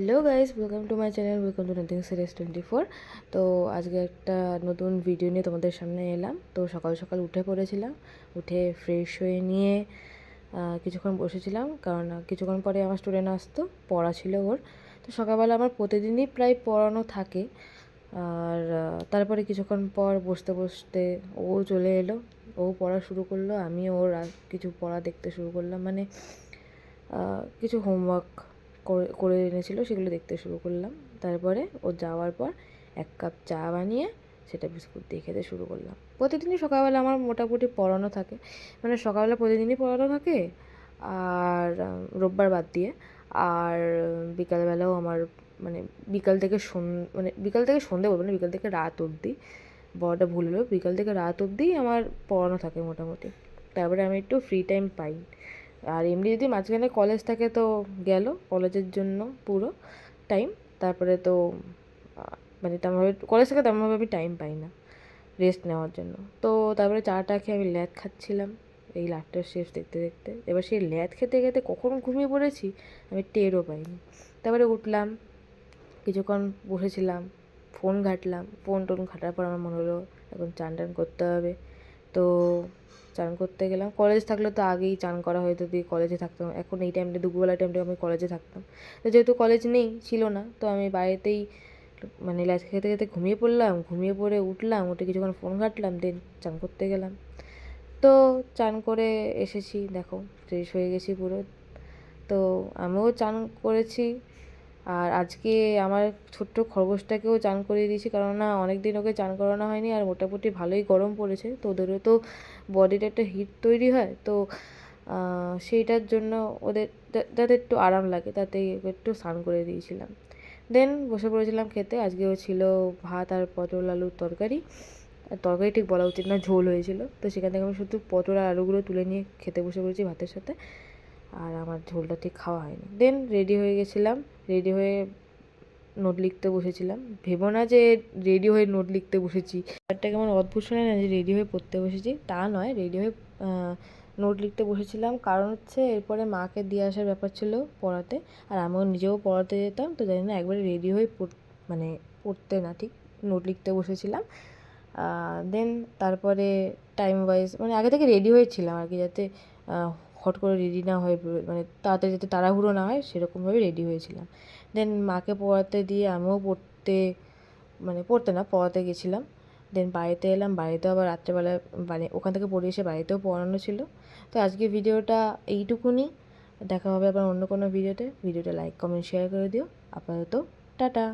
Hello guys welcome to my channel welcome to nothing series twenty four তো আজকে একটা নতুন ভিডিও নিয়ে তোমাদের সামনে এলাম। তো সকাল সকাল উঠে পড়েছিলাম। উঠে ফ্রেশ হয়ে নিয়ে কিছুক্ষণ বসেছিলাম। কারণ কিছুক্ষণ পরে আমার স্টুডেন্ট আসতো, পড়া ছিল ওর। তো সকালবেলা আমার প্রতিদিনই প্রায় পড়ানো থাকে। আর তারপরে কিছুক্ষণ পর বসতে বসতে ও চলে এলো। ও পড়া শুরু করল আমি ওর কিছু পড়া দেখতে শুরু করলাম। মানে কিছু হোমওয়ার্ক করে এনেছিল, সেগুলো দেখতে শুরু করলাম। তারপরে ও যাওয়ার পর এক কাপ চা বানিয়ে সেটা বিস্কুট দিয়ে খেতে শুরু করলাম। প্রতিদিনই সকালবেলা আমার মোটামুটি পড়ানো থাকে। মানে সকালবেলা প্রতিদিনই পড়ানো থাকে আর রোববার বাদ দিয়ে। আর বিকালবেলাও আমার মানে বিকাল থেকে সন মানে বিকাল থেকে সন্ধে বলব না, বিকাল থেকে রাত অবধি। বড়টা ভুল হলো, বিকাল থেকে রাত অবধি আমার পড়ানো থাকে মোটামুটি। তারপরে আমি একটু ফ্রি টাইম পাই। আর এমনি যদি মাঝখানে কলেজ থাকে তো গেল কলেজের জন্য পুরো টাইম তারপরে তো মানে তেমনভাবে কলেজ থেকে তেমনভাবে আমি টাইম পাই না রেস্ট নেওয়ার জন্য। তো তারপরে চাটা খেয়ে আমি ল্যাদ খাচ্ছিলাম, এই লাফটার শেষ দেখতে দেখতে। এবার সেই ল্যাদ খেতে খেতে কখন ঘুমিয়ে পড়েছি আমি টেরও পাইনি। তারপরে উঠলাম, কিছুক্ষণ বসেছিলাম ফোন ঘাঁটলাম ফোন টোন ঘাটার পর আমার মনে হলো এখন চান টান করতে হবে। তো চান করতে গেলাম। কলেজ থাকলে তো আগেই চান করা হয়তো দিয়ে কলেজে থাকতাম। এখন এই টাইমটা দুপুরবেলা টাইমটা আমি কলেজে থাকতাম। তো যেহেতু কলেজ নেই, ছিল না, তো আমি বাড়িতেই মানে ল্যাচ খেতে খেতে ঘুমিয়ে পড়লাম। ঘুমিয়ে পড়ে উঠলাম, উঠে কিছুক্ষণ ফোন ঘাঁটলাম দেন চান করতে গেলাম। তো চান করে এসেছি, দেখো ফ্রেশ হয়ে গেছি পুরো। তো আমিও চান করেছি। আর আজকে আমার ছোট্ট খরগোশটাকেও চান করিয়ে দিয়েছি কারণ না অনেক দিন ওকে চান করানো হয়নি আর মোটামুটি ভালোই গরম পড়েছে। তো ওদেরও তো বডির একটা হিট তৈরি হয়, তো সেইটার জন্য ওদের যাতে একটু আরাম লাগে তাতে একটু স্নান করে দিয়েছিলাম। দেন বসে পড়েছিলাম খেতে, আজকেও ছিল ভাত আর পটল আলুর তরকারি। তরকারি ঠিক বলা উচিত না, ঝোল হয়েছিল। তো সেখান থেকে আমি শুধু পটল আর আলুগুলো তুলে নিয়ে খেতে বসে পড়েছি ভাতের সাথে। আর আমার ঝোলটা ঠিক খাওয়া হয়নি। দেন রেডি হয়ে গেছিলাম। রেডি হয়ে নোট লিখতে বসেছিলাম। ভেবো না যে রেডি হয়ে নোট লিখতে বসেছি। ব্যাপারটা কেমন অদ্ভুত শোনে না যে রেডি হয়ে পড়তে বসেছি? তা নয় রেডি হয়ে নোট লিখতে বসেছিলাম। কারণ হচ্ছে এরপরে মাকে দিয়ে আসার ব্যাপার ছিল পড়াতে। আর আমিও নিজেও পড়াতে যেতাম, তো জানি না একবারে রেডি হয়ে মানে পড়তে না, ঠিক নোট লিখতে বসেছিলাম। দেন তারপরে টাইম ওয়াইজ মানে আগে থেকে রেডি হয়েছিলাম আর কি, যাতে আহ, করে রেডি না হয়ে মানে তাড়াতাড়ি যাতে তাড়াহুড়ো না হয় সেরকমভাবে রেডি হয়েছিলাম। দেন মাকে পড়াতে দিয়ে আমিও পড়তে মানে পড়তে না পড়াতে গেছিলাম। দেন বাড়িতে এলাম বাড়িতেও আবার রাত্রেবেলা মানে ওখান থেকে পড়ে এসে বাড়িতেও পড়ানো ছিল। তো আজকে ভিডিওটা এইটুকুনি। দেখা হবে আবার অন্য কোনো ভিডিওতে। ভিডিওটা লাইক কমেন্ট শেয়ার করে দিও। আপাতত টাটা।